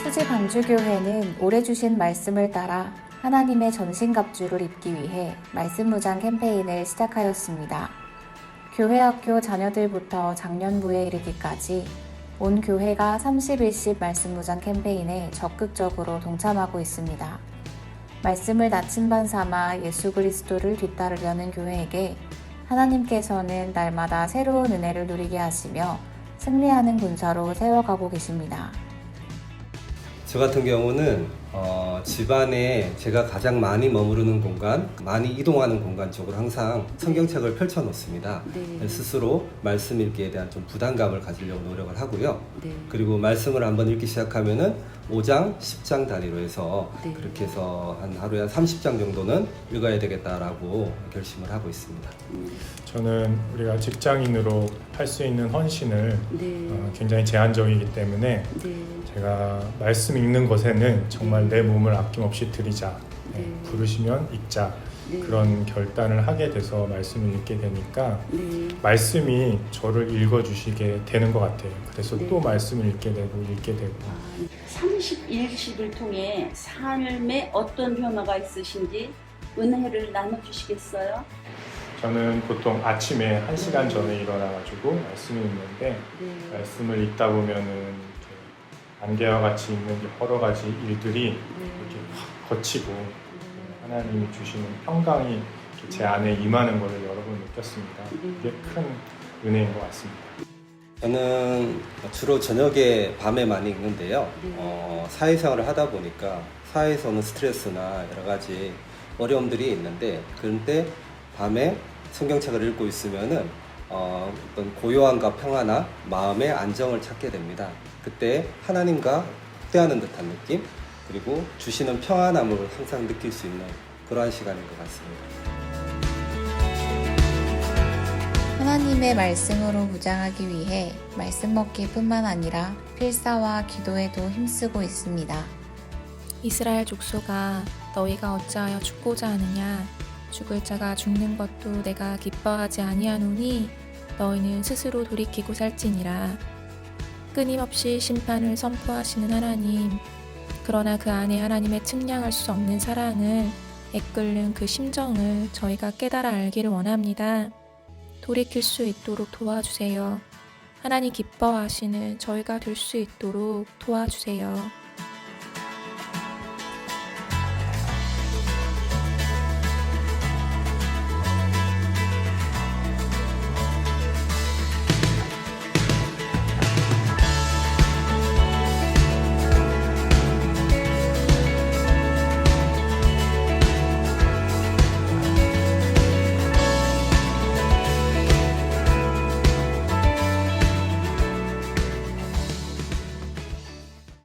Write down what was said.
서울시 방주교회는 올해 주신 말씀을 따라 하나님의 전신갑주를 입기 위해 말씀무장 캠페인을 시작하였습니다. 교회 학교 자녀들부터 장년부에 이르기까지 온 교회가 31십 말씀무장 캠페인에 적극적으로 동참하고 있습니다. 말씀을 나침반 삼아 예수 그리스도를 뒤따르려는 교회에게 하나님께서는 날마다 새로운 은혜를 누리게 하시며 승리하는 군사로 세워가고 계십니다. 저 같은 경우는 어, 집안에 제가 가장 많이 머무르는 공간, 많이 이동하는 공간 쪽으로 항상 성경책을 펼쳐 놓습니다. 네. 스스로 말씀 읽기에 대한 좀 부담감을 가지려고 노력을 하고요. 네. 그리고 말씀을 한번 읽기 시작하면은 5장, 10장 단위로 해서 네. 그렇게 해서 한 하루에 한 30장 정도는 읽어야 되겠다라고 결심을 하고 있습니다. 음, 저는 우리가 직장인으로 할 수 있는 헌신을 네. 어, 굉장히 제한적이기 때문에 네. 제가 말씀 읽는 것에는 정말 내 몸을 아낌없이 드리자 네, 네. 부르시면 읽자 네. 그런 결단을 하게 돼서 말씀을 읽게 되니까 네. 말씀이 저를 읽어주시게 되는 것 같아요. 그래서 네. 또 말씀을 읽게 되고 읽게 되고 31십을 통해 삶에 어떤 변화가 있으신지 은혜를 나눠주시겠어요? 저는 보통 아침에 한 시간 전에 일어나가지고 말씀을 읽는데 네. 말씀을 읽다 보면은 안개와 같이 있는 여러 가지 일들이 이렇게 네. 확 거치고 하나님이 주시는 평강이 이렇게 제 안에 임하는 것을 여러 번 느꼈습니다. 이게 큰 은혜인 것 같습니다. 저는 주로 저녁에 밤에 많이 읽는데요. 네. 어, 사회생활을 하다 보니까 사회에서는 스트레스나 여러 가지 어려움들이 있는데 그런데 밤에 성경책을 읽고 있으면은 어, 어떤 고요함과 평화나 마음의 안정을 찾게 됩니다. 그때 하나님과 대하는 듯한 느낌 그리고 주시는 평안함을 항상 느낄 수 있는 그러한 시간인 것 같습니다. 하나님의 말씀으로 무장하기 위해 말씀 먹기뿐만 아니라 필사와 기도에도 힘쓰고 있습니다. 이스라엘 족속아 너희가 어찌하여 죽고자 하느냐 죽을 자가 죽는 것도 내가 기뻐하지 아니하노니 너희는 스스로 돌이키고 살지니라 끊임없이 심판을 선포하시는 하나님 그러나 그 안에 하나님의 측량할 수 없는 사랑을 애끓는 그 심정을 저희가 깨달아 알기를 원합니다. 돌이킬 수 있도록 도와주세요. 하나님 기뻐하시는 저희가 될 수 있도록 도와주세요.